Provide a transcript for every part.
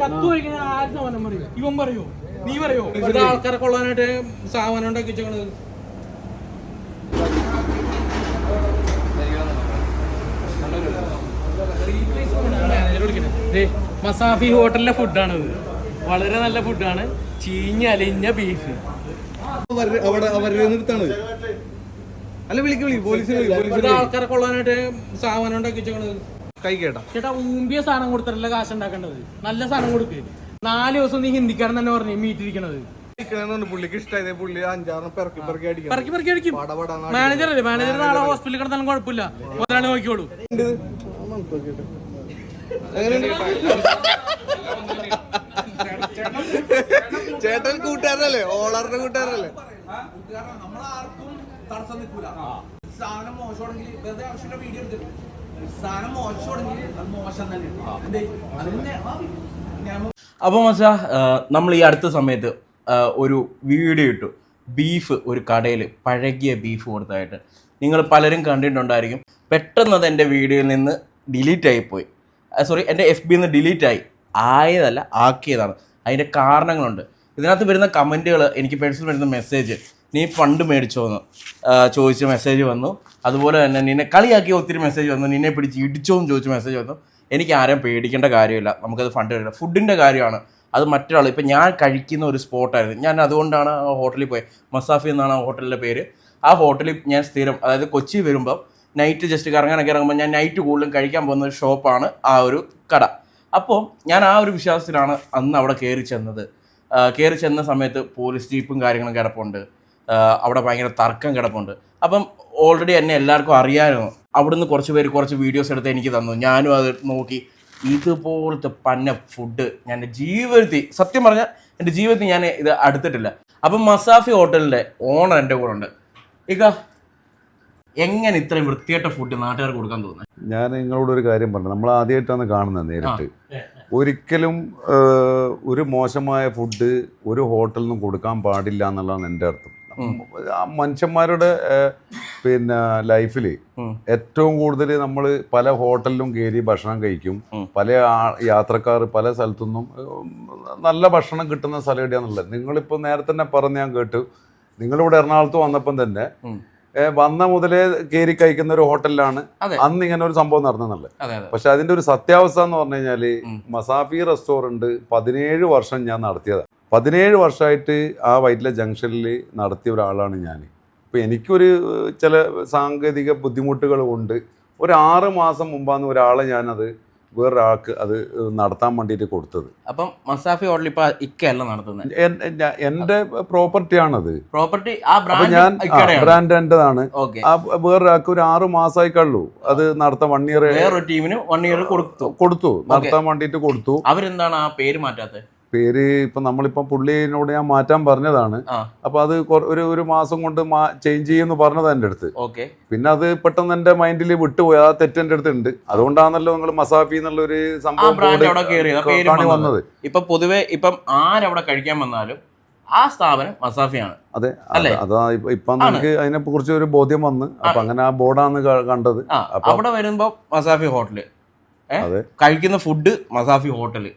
ചത്തു ആര് പറയും? ഇവൻ പറയോ? നീ പറയോ? ഇവിടെ ആൾക്കാരെ കൊള്ളാനായിട്ട് സാധനം ഉണ്ടാക്കി വെച്ചേക്കണത്. ദേ, മസാഫി ഹോട്ടലിലെ ഫുഡാണ് വളരെ നല്ല ഫുഡാണ്. ചീഞ്ഞ അലിഞ്ഞ ബീഫ് അവർ അവിടെ അവരുടെ നിർത്താണ് അല്ല വിളിക്ക് വിളി പോലീസ് ആൾക്കാരെ കൊള്ളാനായിട്ട് സാധനം ഉണ്ടാക്കി വെച്ചേക്കണത്. കൈ കേട്ടാ ചേട്ടാ ഊമ്പിയ സാധനം കൊടുത്തിട്ടല്ല കാശ് ഉണ്ടാക്കേണ്ടത് നല്ല സാധനം കൊടുക്ക്. നാല് ദിവസം നീ ഹിന്ദിക്കാരൻ തന്നെ പറഞ്ഞു മീറ്റിരിക്കണത് ഇരിക്കണെന്നുണ്ട് പുള്ളിക്ക് ഇഷ്ടമായത് പുള്ളി അഞ്ചാറിന് പെറക്കി പെറക്കി അടിക്കണം. പറക്കി പറക്കി അടിക്കും. മാനേജർ അല്ലേ? മാനേജർ നാളെ ഹോസ്പിറ്റലിൽ കിടന്നാലും കുഴപ്പമില്ല. മുതലാളി നോക്കിയിട്ട്. ചേട്ടൻ കൂട്ടുകാരനല്ലേ? ഓളറിന്റെ കൂട്ടുകാരനല്ലേ? നമ്മളാർക്കും തടസ്സം നിൽക്കൂല. സാധനം മോശമാണെങ്കിൽ വെറുതെ ആവശ്യമുള്ള വീഡിയോ എടുത്തിട്ട് സാധനം അത് മോശം തന്നെ. എന്തേ? അതിന്റെ ആ അപ്പോൾ മച്ചാ നമ്മൾ ഈ അടുത്ത സമയത്ത് ഒരു വീഡിയോ ഇട്ടു. ബീഫ് ഒരു കടയിൽ പഴകിയ ബീഫ് കൊടുത്തായിട്ട് നിങ്ങൾ പലരും കണ്ടിട്ടുണ്ടായിരിക്കും. പെട്ടെന്ന് അത് എന്റെ വീഡിയോയിൽ നിന്ന് ഡിലീറ്റ് ആയിപ്പോയി സോറി എന്റെ എഫ് ബിയിൽ നിന്ന് ഡിലീറ്റ് ആയി. ആയതല്ല ആക്കിയതാണ്. അതിന്റെ കാരണങ്ങളുണ്ട്. ഇതിനകത്ത് വരുന്ന കമന്റുകൾ എനിക്ക് പേഴ്സണൽ വരുന്ന മെസ്സേജ് നീ ഫണ്ട് മേടിച്ചോന്ന് ചോദിച്ച മെസ്സേജ് വന്നു. അതുപോലെ തന്നെ നിന്നെ കളിയാക്കിയ ഒത്തിരി മെസ്സേജ് വന്നു. നിന്നെ പിടിച്ച് ഇടിച്ചോ എന്ന് ചോദിച്ച മെസ്സേജ് വന്നു. എനിക്ക് ആരെയും പേടിക്കേണ്ട കാര്യമില്ല. നമുക്കത് ഫണ്ട് വരില്ല ഫുഡിന്റെ കാര്യമാണ്. അത് മറ്റൊരാൾ ഇപ്പം ഞാൻ കഴിക്കുന്ന ഒരു സ്പോട്ടായിരുന്നു ഞാൻ അതുകൊണ്ടാണ് ആ ഹോട്ടലിൽ പോയത് മസാഫി എന്നാണ് ആ ഹോട്ടലിന്റെ പേര്. ആ ഹോട്ടലിൽ ഞാൻ സ്ഥിരം അതായത് കൊച്ചി വരുമ്പം നൈറ്റ് ജസ്റ്റ് കറങ്ങാനൊക്കെ ഇറങ്ങുമ്പോൾ ഞാൻ നൈറ്റ് കൂടുതലും കഴിക്കാൻ പോകുന്ന ഒരു ഷോപ്പാണ് ആ ഒരു കട. അപ്പോൾ ഞാൻ ആ ഒരു വിശ്വാസത്തിലാണ് അന്ന് അവിടെ കയറി ചെന്നത്. കയറി ചെന്ന സമയത്ത് പോലീസ് ജീപ്പും കാര്യങ്ങളും കിടപ്പുണ്ട്. അവിടെ ഭയങ്കര തർക്കം കിടപ്പുണ്ട്. അപ്പം ഓൾറെഡി എന്നെ എല്ലാവർക്കും അറിയാമായിരുന്നു അവിടുന്ന് കുറച്ച് പേര് കുറച്ച് വീഡിയോസ് എടുത്ത് എനിക്ക് തന്നു. ഞാനും അത് നോക്കി. ഇതുപോലത്തെ പന്ന ഫുഡ് ഞാൻ എന്റെ ജീവിതത്തിൽ സത്യം പറഞ്ഞാൽ എന്റെ ജീവിതത്തിൽ ഞാൻ ഇത് അടുത്തിട്ടില്ല. അപ്പം മസാഫി ഹോട്ടലിന്റെ ഓണർ എന്റെ കൂടെ ഉണ്ട്. ഇക എങ്ങനെ ഇത്രയും വൃത്തിയായിട്ട ഫുഡ് നാട്ടുകാർക്ക് കൊടുക്കാൻ തോന്നുന്നത് ഞാൻ നിങ്ങളോട് ഒരു കാര്യം പറഞ്ഞു നമ്മൾ ആദ്യമായിട്ടാണ് കാണുന്നത് നേരിട്ട്. ഒരിക്കലും ഒരു മോശമായ ഫുഡ് ഒരു ഹോട്ടലിനും നിന്നും കൊടുക്കാൻ പാടില്ല എന്നുള്ളതാണ് എന്റെ അർത്ഥം. മനുഷ്യന്മാരുടെ പിന്നെ ലൈഫിൽ ഏറ്റവും കൂടുതൽ നമ്മൾ പല ഹോട്ടലിലും കയറി ഭക്ഷണം കഴിക്കും. പല യാത്രക്കാർ പല സ്ഥലത്തുനിന്നും നല്ല ഭക്ഷണം കിട്ടുന്ന സ്ഥലം എവിടെയാണെന്നുള്ളത് നിങ്ങളിപ്പോൾ നേരത്തെ തന്നെ പറഞ്ഞ് ഞാൻ കേട്ടു. നിങ്ങളിവിടെ എറണാകുളത്ത് വന്നപ്പം തന്നെ വന്ന മുതലേ കയറി കഴിക്കുന്ന ഒരു ഹോട്ടലിലാണ് അന്ന് ഇങ്ങനെ ഒരു സംഭവം നടന്നെന്നുള്ളത് പക്ഷെ അതിന്റെ ഒരു സത്യാവസ്ഥ എന്ന് പറഞ്ഞു കഴിഞ്ഞാൽ മസാഫി റെസ്റ്റോറന്റ് പതിനേഴ് വർഷം ഞാൻ നടത്തിയതാണ് പതിനേഴ് വർഷമായിട്ട് ആ വൈറ്റില ജംഗ്ഷനിൽ നടത്തിയ ഒരാളാണ് ഞാൻ ഇപ്പോൾ എനിക്കൊരു ചില സാങ്കേതിക ബുദ്ധിമുട്ടുകൾ കൊണ്ട് ഒരു ആറ് മാസം മുമ്പാണ് ഒരാളെ ഞാനത് വേറൊരാൾക്ക് അത് നടത്താൻ വേണ്ടിയിട്ട് കൊടുത്തത്. അപ്പം മസാഫി ഹോട്ടൽ ഇപ്പൊ ഇക്കയല്ല നടത്തുന്നത്? എന്റെ പ്രോപ്പർട്ടി പ്രോപ്പർട്ടിയാണത് പ്രോപ്പർട്ടി ആ അപ്പൊ ഞാൻ ബ്രാൻഡ് എന്റേതാണ്. ആ വേറൊരാൾക്ക് ഒരു ആറ് മാസമായി കള്ളു അത് നടത്താൻ വൺ ഇയർ ടീമിന് വൺ ഇയർ കൊടുത്തു. കൊടുത്തു. നടത്താൻ വേണ്ടിയിട്ട് കൊടുത്തു. അവരെന്താണ് ആ പേര് മാറ്റാത്തത് പേര് ഇപ്പൊ നമ്മളിപ്പോ പുള്ളിനോട് ഞാൻ മാറ്റാൻ പറഞ്ഞതാണ്. അപ്പൊ അത് ഒരു ഒരു മാസം കൊണ്ട് ചേഞ്ച് ചെയ്യുമെന്ന് പറഞ്ഞത് എന്റെ അടുത്ത്. ഓക്കെ. പിന്നെ അത് പെട്ടെന്ന് എന്റെ മൈൻഡിൽ വിട്ടുപോയി. ആ തെറ്റ് എന്റെ അടുത്ത് ഉണ്ട് അതുകൊണ്ടാണല്ലോ നിങ്ങൾ മസാഫി എന്നുള്ള ഒരു സംഭവം വന്നത്. ഇപ്പൊ പൊതുവെ ഇപ്പം ആരവിടെ കഴിക്കാൻ വന്നാലും ആ സ്ഥാപനം മസാഫിയാണ്. അതെ അല്ലേ? അത്. ഇപ്പൊ- നമുക്ക് അതിനെ കുറിച്ച് ഒരു ബോധ്യം വന്ന്. അപ്പൊ അങ്ങനെ ആ ബോർഡാണ് കണ്ടത്. അവിടെ വരുമ്പോ മസാഫി ഹോട്ടൽ. കഴിക്കുന്ന ഫുഡ് മസാഫി ഹോട്ടൽ.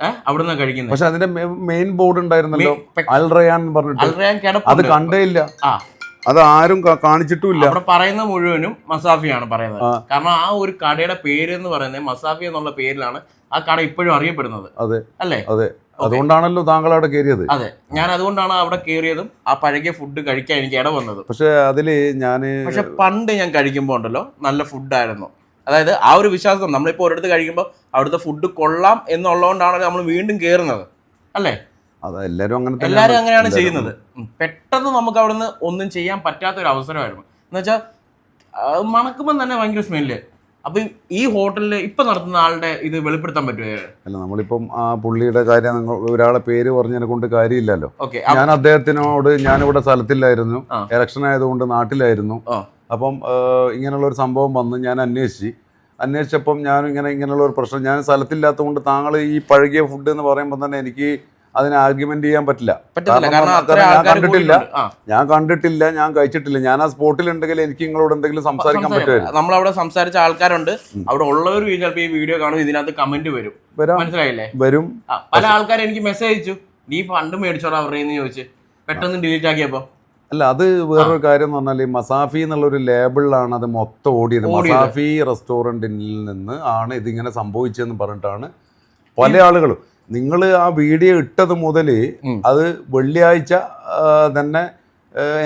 ഏഹ് അവിടെ കഴിക്കുന്നത് പക്ഷെ അതിന്റെ മെയിൻ ബോർഡ് ഉണ്ടായിരുന്നല്ലോ അൽറയാൻ പറഞ്ഞിട്ട്. അൽറയാൻ അത് കണ്ടേയില്ല. അത് ആരും കാണിച്ചിട്ടുമില്ല. അവിടെ പറയുന്ന മുഴുവനും മസാഫിയാണ് പറയുന്നത്. കാരണം ആ ഒരു കടയുടെ പേര് എന്ന് പറയുന്നത് മസാഫി എന്നുള്ള പേരിലാണ് ആ കട ഇപ്പോഴും അറിയപ്പെടുന്നത്. അതെ. അല്ലേ? അതെ. അതുകൊണ്ടാണല്ലോ താങ്കൾ അവിടെ കയറിയത്. അതെ. ഞാൻ അതുകൊണ്ടാണ് അവിടെ കയറിയതും ആ പഴകിയ ഫുഡ് കഴിക്കാൻ എനിക്ക് ഇട വന്നത് പക്ഷെ അതിൽ ഞാൻ പക്ഷെ പണ്ട് ഞാൻ കഴിക്കുമ്പോൾ ഉണ്ടല്ലോ നല്ല ഫുഡായിരുന്നു അതായത് ആ ഒരു വിശ്വാസം നമ്മളിപ്പോൾ ഒരിടത്ത് കഴിക്കുമ്പോൾ അവിടുത്തെ ഫുഡ് കൊള്ളാം എന്നുള്ളതുകൊണ്ടാണ് നമ്മൾ വീണ്ടും കയറുന്നത് അല്ലേ? അത് എല്ലാരും അങ്ങനെ എല്ലാവരും അങ്ങനെയാണ്. ചെയ്യുന്നത്. പെട്ടെന്ന് നമുക്ക് അവിടുന്ന് ഒന്നും ചെയ്യാൻ പറ്റാത്ത ഒരു അവസരമായിരുന്നു എന്നുവെച്ചാൽ മണക്കുമ്പോൾ തന്നെ ഭയങ്കര സ്മെല്ല് അപ്പം ഈ ഹോട്ടലിൽ ഇപ്പൊ നടത്തുന്ന ആളുടെ ഇത് വെളിപ്പെടുത്താൻ പറ്റുമോ അല്ല നമ്മളിപ്പം ആ പുള്ളിയുടെ കാര്യം നിങ്ങൾ ഒരാളെ പേര് പറഞ്ഞതിനെ കൊണ്ട് കാര്യമില്ലല്ലോ. ഞാൻ അദ്ദേഹത്തിനോട് ഞാനിവിടെ സ്ഥലത്തില്ലായിരുന്നു. ഇലക്ഷൻ ആയതുകൊണ്ട് നാട്ടിലായിരുന്നു. അപ്പം ഇങ്ങനെയുള്ള ഒരു സംഭവം വന്ന് ഞാൻ അന്വേഷിച്ചു. അന്വേഷിച്ചപ്പം ഞാൻ ഇങ്ങനെ ഇങ്ങനെയുള്ള ഒരു പ്രശ്നം. ഞാൻ സ്ഥലത്തില്ലാത്തതുകൊണ്ട് താങ്കൾ ഈ പഴകിയ ഫുഡ് എന്ന് പറയുമ്പോൾ തന്നെ എനിക്ക് അതിനെ ആർഗ്യുമെന്റ് ചെയ്യാൻ പറ്റില്ല. ഞാൻ കണ്ടിട്ടില്ല. ഞാൻ കണ്ടിട്ടില്ല ഞാൻ കഴിച്ചിട്ടില്ല. ഞാൻ ആ സ്പോട്ടിൽ ഉണ്ടെങ്കിൽ എനിക്ക് നിങ്ങളോട് എന്തെങ്കിലും സംസാരിക്കാൻ പറ്റുമോ നമ്മളവിടെ സംസാരിച്ച ആൾക്കാരുണ്ട്. അവിടെ ഉള്ളവർ ചിലപ്പോൾ ഈ വീഡിയോ കാണും ഇതിനകത്ത് കമന്റ് വരും. മനസ്സിലായില്ലേ? വരും. പല ആൾക്കാരും എനിക്ക് മെസ്സേജ് അയച്ചു. നീ ഫണ്ട് മേടിച്ചോടാ അവരുടെ ചോദിച്ച്. പെട്ടെന്ന് ഡിലീറ്റ് ആക്കിയപ്പോ. അല്ല അത് വേറൊരു കാര്യം എന്ന് പറഞ്ഞാൽ ഈ മസാഫി എന്നുള്ളൊരു ലേബിളിലാണ് അത് മൊത്തം ഓടിയത്. ഓടിയത്. മസാഫി റെസ്റ്റോറന്റിൽ നിന്ന് ആണ് ഇതിങ്ങനെ സംഭവിച്ചതെന്ന് പറഞ്ഞിട്ടാണ് പല ആളുകളും നിങ്ങൾ ആ വീഡിയോ ഇട്ടത് മുതൽ. അത് വെള്ളിയാഴ്ച തന്നെ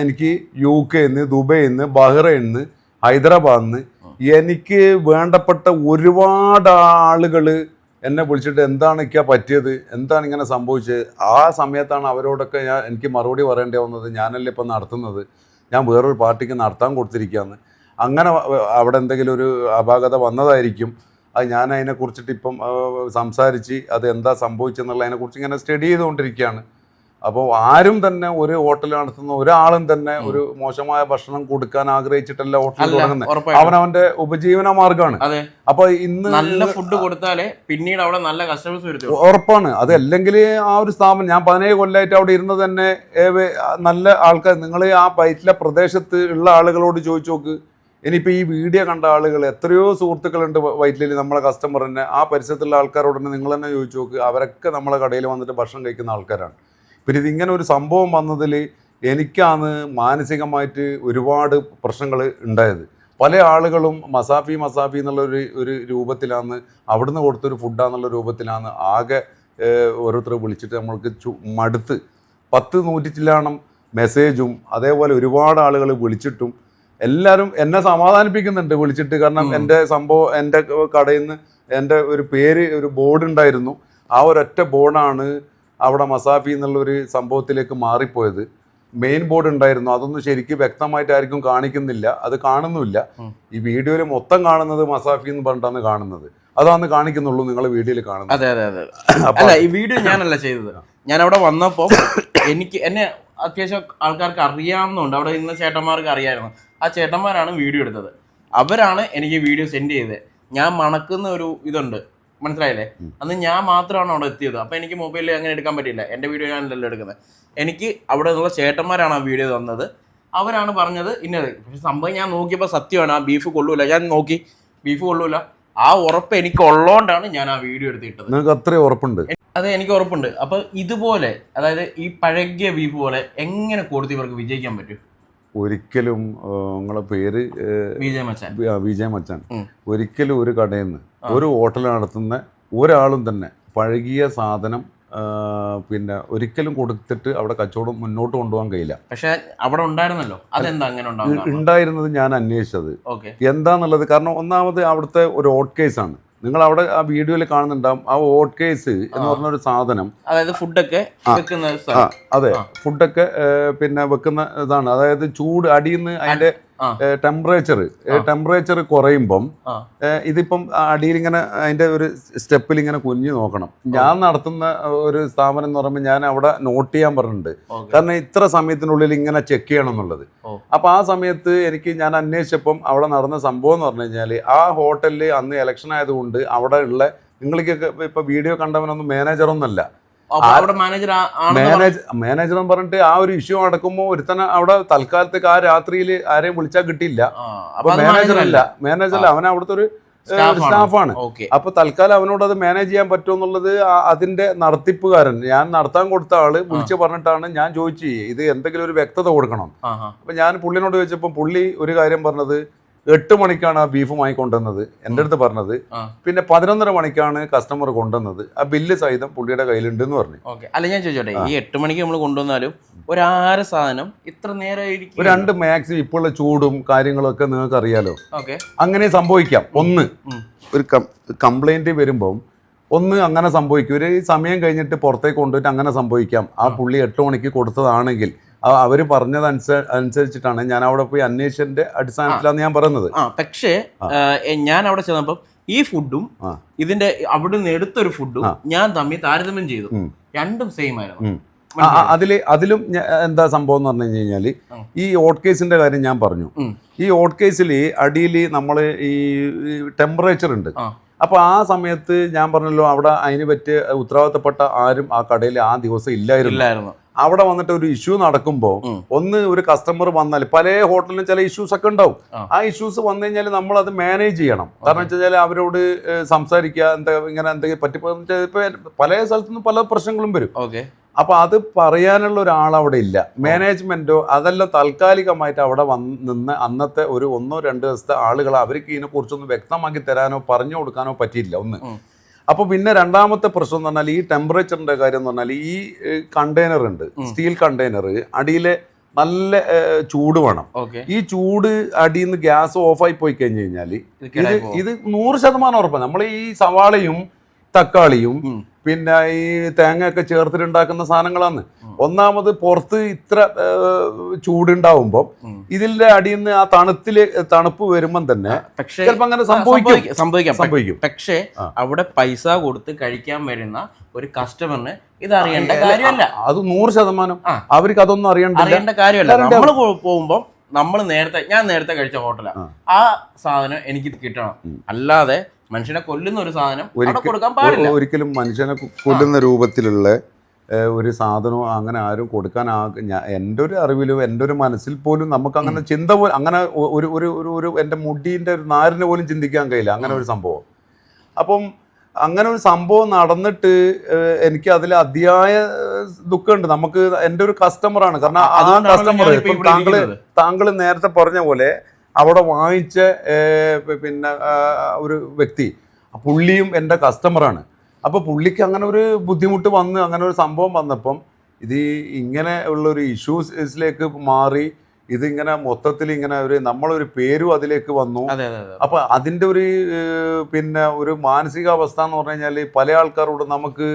എനിക്ക് യു കെ നിന്ന് ദുബൈയിൽ നിന്ന് ബഹ്റൈൻ നിന്ന് ഹൈദരാബാദ് നിന്ന് എനിക്ക് വേണ്ടപ്പെട്ട ഒരുപാട് ആളുകൾ എന്നെ വിളിച്ചിട്ട് എന്താണ് ഇക്ക പറ്റിയത് എന്താണ് ഇങ്ങനെ സംഭവിച്ചത്? ആ സമയത്താണ് അവരോടൊക്കെ ഞാൻ എനിക്ക് മറുപടി പറയേണ്ടി വന്നത് ഞാനല്ലേ ഇപ്പം നടത്തുന്നത് ഞാൻ വേറൊരു പാർട്ടിക്ക് നടത്താൻ കൊടുത്തിരിക്കുകയാണ് അങ്ങനെ അവിടെ എന്തെങ്കിലും ഒരു അപാകത വന്നതായിരിക്കും. അത് ഞാൻ അതിനെക്കുറിച്ചിട്ട് ഇപ്പം സംസാരിച്ച് അത് എന്താ സംഭവിച്ചെന്നുള്ളതിനെക്കുറിച്ച് ഇങ്ങനെ സ്റ്റഡി ചെയ്തുകൊണ്ടിരിക്കുകയാണ്. അപ്പോൾ ആരും തന്നെ ഒരു ഹോട്ടൽ നടത്തുന്ന ഒരാളും തന്നെ ഒരു മോശമായ ഭക്ഷണം കൊടുക്കാൻ ആഗ്രഹിച്ചിട്ടല്ല ഹോട്ടൽ തുടങ്ങുന്നത് അവൻ അവനവന്റെ ഉപജീവന മാർഗമാണ് അപ്പൊ ഇന്ന് നല്ല ഫുഡ് കൊടുത്താലേ പിന്നീട് അവിടെ നല്ല കസ്റ്റമേഴ്സ് വരും ഉറപ്പാണ്. അത് അല്ലെങ്കിൽ ആ ഒരു സ്ഥാപനം ഞാൻ പതിനേഴ് കൊല്ലമായിട്ട് അവിടെ ഇരുന്ന് തന്നെ നല്ല ആൾക്കാർ നിങ്ങൾ ആ പൈറ്റിലെ പ്രദേശത്ത് ഉള്ള ആളുകളോട് ചോദിച്ചു നോക്ക്. ഇനിയിപ്പോൾ ഈ വീഡിയോ കണ്ട ആളുകൾ എത്രയോ സുഹൃത്തുക്കളുണ്ട് വൈറ്റിലിൽ നമ്മളെ കസ്റ്റമർ തന്നെ ആ പരിസരത്തുള്ള ആൾക്കാരോട് തന്നെ നിങ്ങൾ തന്നെ ചോദിച്ചു നോക്ക്. അവരൊക്കെ നമ്മളെ കടയിൽ വന്നിട്ട് ഭക്ഷണം കഴിക്കുന്ന ആൾക്കാരാണ്. പിന്നെ ഇതിങ്ങനെ ഒരു സംഭവം വന്നതിൽ എനിക്കാണ് മാനസികമായിട്ട് ഒരുപാട് പ്രശ്നങ്ങൾ ഉണ്ടായത്. പല ആളുകളും മസാഫി മസാഫി എന്നുള്ള ഒരു ഒരു രൂപത്തിലാണ് അവിടുന്ന് കൊടുത്തൊരു ഫുഡാന്നുള്ള രൂപത്തിലാണ് ആകെ ഓരോരുത്തർ വിളിച്ചിട്ട് നമ്മൾക്ക് മടുത്ത്. പത്ത് നൂറ്റി ചില്ലാണം മെസ്സേജും അതേപോലെ ഒരുപാട് ആളുകൾ വിളിച്ചിട്ടും എല്ലാവരും എന്നെ സമാധാനിപ്പിക്കുന്നുണ്ട് വിളിച്ചിട്ട്. കാരണം. എന്റെ സംഭവം എന്റെ കടയിൽ നിന്ന് എന്റെ ഒരു പേര് ഒരു ബോർഡ് ഉണ്ടായിരുന്നു. ആ ഒരൊറ്റ ബോർഡാണ് അവിടെ മസാഫി എന്നുള്ള ഒരു സംഭവത്തിലേക്ക് മാറിപ്പോയത്. മെയിൻ ബോർഡ് ഉണ്ടായിരുന്നു. അതൊന്നും ശരിക്കും വ്യക്തമായിട്ട് ആർക്കും കാണിക്കുന്നില്ല. അത് കാണുന്നുമില്ല. ഈ വീഡിയോയിൽ മൊത്തം കാണുന്നത് മസാഫി എന്ന് പറഞ്ഞിട്ടാണ് കാണുന്നത്. അതാണ് കാണിക്കുന്നുള്ളൂ നിങ്ങൾ വീഡിയോയിൽ കാണുന്നത്. അതെ അതെ അതെ. അല്ല ഈ വീഡിയോ ഞാനല്ല ചെയ്തത്. ഞാൻ അവിടെ വന്നപ്പോൾ എനിക്ക് എന്നെ അത്യാവശ്യം ആൾക്കാർക്ക് അറിയാവുന്നതുകൊണ്ട് അവിടെ ഇന്ന് ചേട്ടന്മാർക്ക് അറിയാമായിരുന്നു ആ ചേട്ടന്മാരാണ് വീഡിയോ എടുത്തത്. അവരാണ് എനിക്ക് വീഡിയോ സെൻഡ് ചെയ്തത്. ഞാൻ മണക്കുന്ന ഒരു ഇതുണ്ട്. മനസ്സിലായില്ലേ? അന്ന് ഞാൻ മാത്രമാണ് അവിടെ എത്തിയത്. അപ്പോൾ എനിക്ക് മൊബൈലിൽ അങ്ങനെ എടുക്കാൻ പറ്റില്ല എന്റെ വീഡിയോ ഞാനല്ലല്ലോ എടുക്കുന്നത്. എനിക്ക് അവിടെ നിന്നുള്ള ചേട്ടന്മാരാണ് ആ വീഡിയോ തന്നത്. അവരാണ് പറഞ്ഞത് ഇന്നത്. പക്ഷെ സംഭവം ഞാൻ നോക്കിയപ്പോൾ സത്യമാണ്. ആ ബീഫ് കൊള്ളൂല. ഞാൻ നോക്കി. ബീഫ് കൊള്ളൂല. ആ ഉറപ്പ് എനിക്ക് ഉള്ളതുകൊണ്ടാണ് ഞാൻ ആ വീഡിയോ എടുത്തിട്ടത് നിങ്ങൾക്ക് അത്രയും ഉറപ്പുണ്ട്. അതെ എനിക്ക് ഉറപ്പുണ്ട്. അപ്പൊ ഇതുപോലെ അതായത് ഈ പഴകിയ ബീഫ് പോലെ എങ്ങനെ കൊടുത്ത് ഇവർക്ക് വിജയിക്കാൻ പറ്റും? ഒരിക്കലും നിങ്ങളെ പേര് വിജയ മച്ചാൻ. ഒരിക്കലും ഒരു കടയിൽ നിന്ന് ഒരു ഹോട്ടൽ നടത്തുന്ന ഒരാളും തന്നെ പഴകിയ സാധനം പിന്നെ ഒരിക്കലും കൊടുത്തിട്ട് അവിടെ കച്ചവടം മുന്നോട്ട് കൊണ്ടുപോകാൻ കഴിയില്ല. പക്ഷെ അവിടെ ഉണ്ടായിരുന്നല്ലോ? അതെന്താ അങ്ങനെ ഉണ്ടായിരുന്നത് ഞാൻ അന്വേഷിച്ചത്. എന്താന്നുള്ളത് കാരണം ഒന്നാമത് അവിടുത്തെ ഒരു ഓട്ട് കേസാണ്. നിങ്ങൾ അവിടെ ആ വീഡിയോയിൽ കാണുന്നുണ്ടാവും ആ ഓട്ട് കേസ് എന്ന് പറഞ്ഞ ഒരു സാധനം അതായത് ഫുഡൊക്കെ. വെക്കുന്ന അതെ. ഫുഡൊക്കെ പിന്നെ വെക്കുന്ന ഇതാണ് അതായത് ചൂട് അടിയിൽ നിന്ന് അതിന്റെ. ടെമ്പറേച്ചർ. ടെമ്പറേച്ചർ കുറയുമ്പം ഇതിപ്പം അടിയിൽ ഇങ്ങനെ അതിന്റെ ഒരു സ്റ്റെപ്പിൽ ഇങ്ങനെ കുഞ്ഞു നോക്കണം. ഞാൻ നടത്തുന്ന ഒരു സ്ഥാപനം എന്ന് പറയുമ്പോൾ ഞാൻ അവിടെ നോട്ട് ചെയ്യാൻ പറഞ്ഞിട്ടുണ്ട്. കാരണം ഇത്ര സമയത്തിനുള്ളിൽ ഇങ്ങനെ ചെക്ക് ചെയ്യണം എന്നുള്ളത്. അപ്പൊ ആ സമയത്ത് എനിക്ക് ഞാൻ അന്വേഷിച്ചപ്പം അവിടെ നടന്ന സംഭവം എന്ന് പറഞ്ഞു കഴിഞ്ഞാൽ ആ ഹോട്ടലിൽ അന്ന് ഇലക്ഷൻ ആയതുകൊണ്ട് അവിടെ ഉള്ള നിങ്ങൾക്കൊക്കെ ഇപ്പൊ വീഡിയോ കണ്ടവനൊന്നും മാനേജറൊന്നല്ല മാനേജർ മാനേജ് മാനേജർ എന്ന് പറഞ്ഞിട്ട് ആ ഒരു ഇഷ്യൂ നടക്കുമ്പോൾ ഒരുത്തന അവിടെ തൽക്കാലത്തേക്ക് ആ രാത്രിയിൽ ആരെയും വിളിച്ചാൽ കിട്ടിയില്ല. അപ്പൊ മാനേജർ അല്ല. മാനേജർ അല്ല. അവൻ അവിടുത്തെ ഒരു സ്റ്റാഫാണ് അപ്പൊ തൽക്കാലം അവനോട് അത് മാനേജ് ചെയ്യാൻ പറ്റുമോ എന്നുള്ളത് ആ- അതിന്റെ നടത്തിപ്പുകാരൻ ഞാൻ നടത്താൻ കൊടുത്ത ആൾ വിളിച്ചു പറഞ്ഞിട്ടാണ് ഞാൻ ചോദിച്ചു ഇത് എന്തെങ്കിലും ഒരു വ്യക്തത കൊടുക്കണം. അപ്പൊ ഞാൻ പുള്ളിനോട് ചോദിച്ചപ്പോൾ പുള്ളി ഒരു കാര്യം പറഞ്ഞത് എട്ട് മണിക്കാണ് ആ ബീഫ് വാങ്ങി കൊണ്ടുവന്നത്. എന്റെ അടുത്ത് പറഞ്ഞത് പിന്നെ പതിനൊന്നര മണിക്കാണ് കസ്റ്റമർ കൊണ്ടുവന്നത്. ആ ബില്ല് സഹിതം പുള്ളിയുടെ കയ്യിലുണ്ട് എന്ന് പറഞ്ഞു. ഓക്കെ. അല്ല ഞാൻ ചോദിച്ചോട്ടെ ഈ എട്ട് മണിക്ക് നമ്മൾ കൊണ്ടുവന്നാലും ഒരു ആര സാധനം ഇത്ര നേരമായിരിക്കും രണ്ട് മാക്സിമം ഇപ്പോഴുള്ള ചൂടും കാര്യങ്ങളൊക്കെ നിങ്ങൾക്ക് അറിയാലോ അങ്ങനെ സംഭവിക്കാം. ഒന്ന് ഒരു കംപ്ലൈന്റ് വരുമ്പം ഒന്ന് അങ്ങനെ സംഭവിക്കും. ഒരു സമയം കഴിഞ്ഞിട്ട് പുറത്തേക്ക് കൊണ്ടുപോയിട്ട് അങ്ങനെ സംഭവിക്കാം. ആ. പുള്ളി എട്ട് മണിക്ക് കൊടുത്തതാണെങ്കിൽ അവർ പറഞ്ഞത് അനുസരിച്ചിട്ടാണ് ഞാൻ അവിടെ പോയി അന്വേഷിച്ചതിന്റെ അടിസ്ഥാനത്തിലാണ് ഞാൻ പറയുന്നത്. പക്ഷേ ഞാൻ അവിടെ ചെന്നപ്പോൾ ഈ ഫുഡും ഇതിന്റെ ഇതിന്റെ അവിടുന്ന് എടുത്തൊരു ഫുഡും ഞാൻ തമ്മിൽ താരതമ്യം ചെയ്തു. രണ്ടും സെയിം ആയിരുന്നു. അതിൽ അതിലും എന്താ സംഭവം എന്ന് പറഞ്ഞു കഴിഞ്ഞാൽ ഈ ഓട്ട് കേസിന്റെ കാര്യം ഞാൻ പറഞ്ഞു. ഈ ഓട്ട് കേസിൽ അടിയിൽ നമ്മൾ ഈ ടെമ്പറേച്ചർ ഉണ്ട്. അപ്പൊ അപ്പോൾ ആ സമയത്ത് ഞാൻ പറഞ്ഞല്ലോ അവിടെ അതിന് പറ്റിയ ഉത്തരവാദിത്തപ്പെട്ട ആരും ആ കടയിൽ ആ ദിവസം ഇല്ലായിരുന്നു. അവിടെ വന്നിട്ട് ഒരു ഇഷ്യൂ നടക്കുമ്പോൾ ഒന്ന് ഒരു കസ്റ്റമർ വന്നാൽ പല ഹോട്ടലിലും ചില ഇഷ്യൂസ് ഒക്കെ ഉണ്ടാവും. ആ. ഇഷ്യൂസ് വന്നു കഴിഞ്ഞാൽ നമ്മൾ അത് മാനേജ് ചെയ്യണം. കാരണം വെച്ച് കഴിഞ്ഞാൽ അവരോട് സംസാരിക്കുക എന്താ ഇങ്ങനെ എന്തെങ്കിലും പറ്റി ഇപ്പൊ പല സ്ഥലത്തുനിന്നും പല പ്രശ്നങ്ങളും വരും. ഓക്കെ. അപ്പൊ അത് പറയാനുള്ള ഒരാൾ അവിടെ ഇല്ല. മാനേജ്മെന്റോ അതെല്ലാം താൽക്കാലികമായിട്ട് അവിടെ വന്ന് നിന്ന് അന്നത്തെ ഒരു ഒന്നോ രണ്ടോ ദിവസത്തെ ആളുകൾ അവർക്ക് ഇതിനെ കുറിച്ചൊന്ന് വ്യക്തമാക്കി തരാനോ പറഞ്ഞു കൊടുക്കാനോ പറ്റിയില്ല ഒന്ന്. അപ്പോൾ പിന്നെ രണ്ടാമത്തെ പ്രശ്നം എന്ന് പറഞ്ഞാൽ ഈ ടെമ്പറേച്ചറിന്റെ കാര്യം എന്ന് പറഞ്ഞാൽ ഈ കണ്ടെയ്നർ ഉണ്ട് സ്റ്റീൽ കണ്ടെയ്നർ അടിയിലെ നല്ല ചൂട് വേണം. ഈ ചൂട് അടിയിൽ നിന്ന് ഗ്യാസ് ഓഫായി പോയി കഴിഞ്ഞു കഴിഞ്ഞാൽ ഇത് ഇത് നൂറ് ശതമാനം ഉറപ്പാണ്. നമ്മൾ ഈ സവാളയും തക്കാളിയും. പിന്നെ ഈ തേങ്ങയൊക്കെ ചേർത്തിട്ടുണ്ടാക്കുന്ന സാധനങ്ങളാണ് ഒന്നാമത് പുറത്ത് ഇത്ര ചൂടുണ്ടാവുമ്പോൾ ഇതിന്റെ അടിയിൽ നിന്ന് ആ തണുത്തിൽ തണുപ്പ് വരുമ്പം തന്നെ പക്ഷേ ചിലപ്പോൾ അങ്ങനെ സംഭവിക്കും. സംഭവിക്കാം സംഭവിക്കാം. പക്ഷേ അവിടെ പൈസ കൊടുത്ത് കഴിക്കാൻ വരുന്ന ഒരു കസ്റ്റമറിന് ഇത് അറിയേണ്ട കാര്യമല്ല. അത് നൂറ് ശതമാനം. അവർക്ക് അതൊന്നും അറിയേണ്ട കാര്യമല്ല. നമ്മൾ പോകുമ്പോൾ നമ്മൾ നേരത്തെ ഞാൻ നേരത്തെ കഴിച്ച ഹോട്ടലാണ് ആ. സാധനം എനിക്ക് കിട്ടണം. അല്ലാതെ മനുഷ്യനെ കൊല്ലുന്ന ഒരു സാധനം കൊടുക്കാൻ പാടില്ല. ഒരിക്കലും മനുഷ്യനെ കൊല്ലുന്ന രൂപത്തിലുള്ള ഒരു സാധനവും അങ്ങനെ ആരും കൊടുക്കാൻ എന്റെ ഒരു അറിവിലും എന്റെ ഒരു മനസ്സിൽ പോലും നമുക്ക് അങ്ങനെ ചിന്ത പോലും അങ്ങനെ ഒരു ഒരു ഒരു ഒരു എന്റെ മുടീന്റെ ഒരു നാരിനെ പോലും ചിന്തിക്കാൻ കഴിയില്ല. അങ്ങനെ ഒരു സംഭവം. അപ്പം അങ്ങനെ ഒരു സംഭവം നടന്നിട്ട് എനിക്ക് അതിൽ അതിയായ ദുഃഖമുണ്ട്. നമുക്ക് എന്റെ ഒരു കസ്റ്റമറാണ് കാരണം ആ കസ്റ്റമർ ഇപ്പം താങ്കൾ താങ്കൾ നേരത്തെ പറഞ്ഞ പോലെ അവിടെ വാങ്ങിച്ച പിന്നെ ഒരു വ്യക്തി പുള്ളിയും എന്റെ കസ്റ്റമറാണ് അപ്പോൾ പുള്ളിക്ക് അങ്ങനെ ഒരു ബുദ്ധിമുട്ട് വന്ന് അങ്ങനെ ഒരു സംഭവം വന്നപ്പം ഇത് ഇങ്ങനെ ഉള്ള ഒരു ഇഷ്യൂസിലേക്ക് മാറി ഇതിങ്ങനെ മൊത്തത്തിൽ ഇങ്ങനെ ഒരു നമ്മളൊരു പേരും അതിലേക്ക് വന്നു. അപ്പൊ അതിന്റെ ഒരു പിന്നെ ഒരു മാനസികാവസ്ഥ എന്ന് പറഞ്ഞു കഴിഞ്ഞാൽ പല ആൾക്കാരോട് നമുക്ക്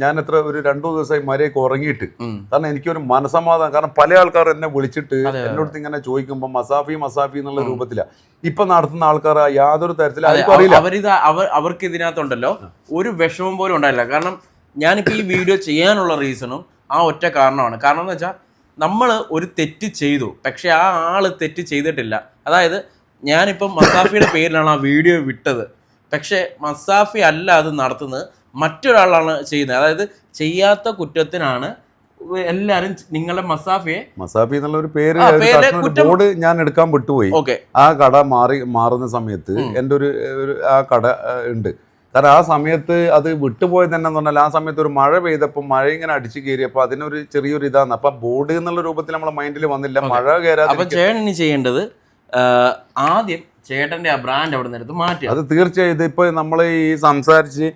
ഞാൻ എത്ര ഒരു രണ്ടു ദിവസമായി മര്യാദയ്ക്ക് ഉറങ്ങിയിട്ട്. കാരണം എനിക്കൊരു മനസമാധാനം കാരണം പല ആൾക്കാർ എന്നെ വിളിച്ചിട്ട് അതെ, അതെ. എന്നോട് ഇങ്ങനെ ചോദിക്കുമ്പോൾ മസാഫി മസാഫി എന്നുള്ള. രൂപത്തിലാണ് ഇപ്പൊ നടത്തുന്ന ആൾക്കാർ യാതൊരു തരത്തിലും അവരിത് അവർ അവർക്ക് ഇതിനകത്തുണ്ടല്ലോ ഒരു വിഷമം പോലും ഉണ്ടായില്ല. കാരണം ഞാനിപ്പോ ഈ വീഡിയോ ചെയ്യാനുള്ള റീസണും ആ ഒറ്റ കാരണമാണ്. കാരണം എന്ന് വെച്ചാൽ നമ്മൾ ഒരു തെറ്റ് ചെയ്തു. പക്ഷെ ആ ആൾ തെറ്റ് ചെയ്തിട്ടില്ല. അതായത് ഞാനിപ്പം മസാഫിയുടെ പേരിലാണ് ആ വീഡിയോ വിട്ടത്. പക്ഷേ മസാഫി അല്ല അത് നടത്തുന്നത്. മറ്റൊരാളാണ് ചെയ്യുന്നത്. അതായത് ചെയ്യാത്ത കുറ്റത്തിനാണ് എല്ലാരും നിങ്ങളുടെ മസാഫിയെ മസാഫി എന്നുള്ള ഒരു പേര് ബോർഡ് ഞാൻ എടുക്കാൻ വിട്ടുപോയി. ആ കട മാറി മാറുന്ന സമയത്ത്. എന്റെ ഒരു ആ കട ഉണ്ട്. കാരണം ആ സമയത്ത് അത് വിട്ടുപോയത് തന്നെ എന്ന് പറഞ്ഞാൽ ആ സമയത്ത് ഒരു മഴ പെയ്തപ്പോൾ മഴ ഇങ്ങനെ അടിച്ചു കയറിയപ്പോൾ അതിനൊരു ചെറിയൊരു ഇതാണ് അപ്പൊ ബോർഡ് എന്നുള്ള രൂപത്തിൽ നമ്മുടെ മൈൻഡിൽ വന്നില്ല. മഴ കയറാതെ ചേട്ടൻ ഇനി ചെയ്യേണ്ടത് ആദ്യം ചേട്ടന്റെ ആ ബ്രാൻഡ് അവിടെ നിന്ന് എടുത്ത് മാറ്റി അത് തീർച്ചയായും ഇതിപ്പോ നമ്മൾ ഈ സംസാരിച്ച്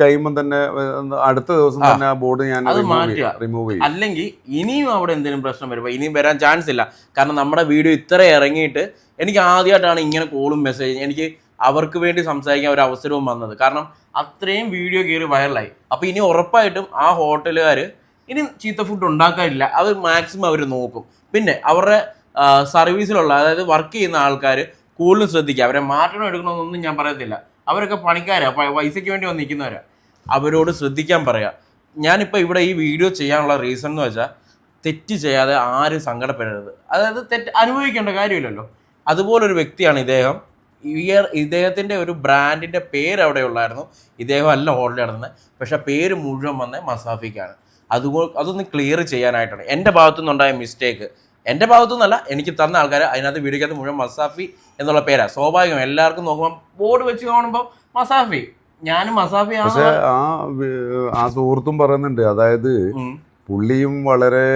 കഴിയുമ്പോൾ തന്നെ അടുത്ത ദിവസം തന്നെ ആ ബോർഡ് ഞാൻ അത് റിമൂവ് മാറ്റുക. ചെയ്യും റിമൂവ് ചെയ്യും. അല്ലെങ്കിൽ ഇനിയും അവിടെ എന്തെങ്കിലും പ്രശ്നം വരുമ്പോൾ ഇനിയും വരാൻ ചാൻസ് ഇല്ല. കാരണം നമ്മുടെ വീഡിയോ ഇത്ര ഇറങ്ങിയിട്ട് എനിക്ക് ആദ്യമായിട്ടാണ് ഇങ്ങനെ കോളും മെസ്സേജും എനിക്ക് അവർക്ക് വേണ്ടി സംസാരിക്കാൻ ഒരു അവസരവും വന്നത്. കാരണം അത്രയും വീഡിയോ കയറി വൈറലായി അപ്പോൾ ഇനി ഉറപ്പായിട്ടും ആ ഹോട്ടലുകാർ ഇനി ചീത്ത ഫുഡ് ഉണ്ടാക്കാനില്ല. അത് മാക്സിമം അവർ നോക്കും. പിന്നെ അവരുടെ സർവീസിലുള്ള അതായത് വർക്ക് ചെയ്യുന്ന ആൾക്കാർ കൂടുതലും ശ്രദ്ധിക്കുക. അവരെ മാറ്റണം എടുക്കണമെന്നൊന്നും ഞാൻ പറയത്തില്ല. അവരൊക്കെ പണിക്കാരാണ് പൈസയ്ക്ക് വേണ്ടി വന്ന് നിൽക്കുന്നവരാ അവരോട് ശ്രദ്ധിക്കാൻ പറയാം. ഞാനിപ്പോൾ ഇവിടെ ഈ വീഡിയോ ചെയ്യാനുള്ള റീസൺ എന്ന് വെച്ചാൽ തെറ്റ് ചെയ്യാതെ ആരും സങ്കടപ്പെടരുത്. അതായത് തെറ്റ് അനുഭവിക്കേണ്ട കാര്യമില്ലല്ലോ. അതുപോലൊരു വ്യക്തിയാണ് ഇദ്ദേഹം. ഇയർ ഇദ്ദേഹത്തിന്റെ ഒരു ബ്രാൻഡിന്റെ പേര് അവിടെ ഉള്ളായിരുന്നു. ഇദ്ദേഹം അല്ല ഹോട്ടലിൽ നടന്നത്. പക്ഷെ പേര് മുഴുവൻ വന്ന മസാഫിക്കാണ്. അതുപോലെ അതൊന്ന് ക്ലിയർ ചെയ്യാനായിട്ടാണ്. എന്റെ ഭാഗത്തുനിന്നുണ്ടായ മിസ്റ്റേക്ക് എന്റെ ഭാഗത്തുനിന്നല്ല എനിക്ക് തന്ന ആൾക്കാർ അതിനകത്ത് വീഡിയോക്കകത്ത് മുഴുവൻ മസാഫി എന്നുള്ള പേരാണ് സ്വാഭാവികം എല്ലാവർക്കും നോക്കുമ്പോൾ ബോർഡ് വെച്ച് കാണുമ്പോൾ മസാഫി. ഞാനും മസാഫി പക്ഷെ ആ ആ സുഹൃത്തും പറയുന്നുണ്ട് അതായത് പുള്ളിയും വളരെ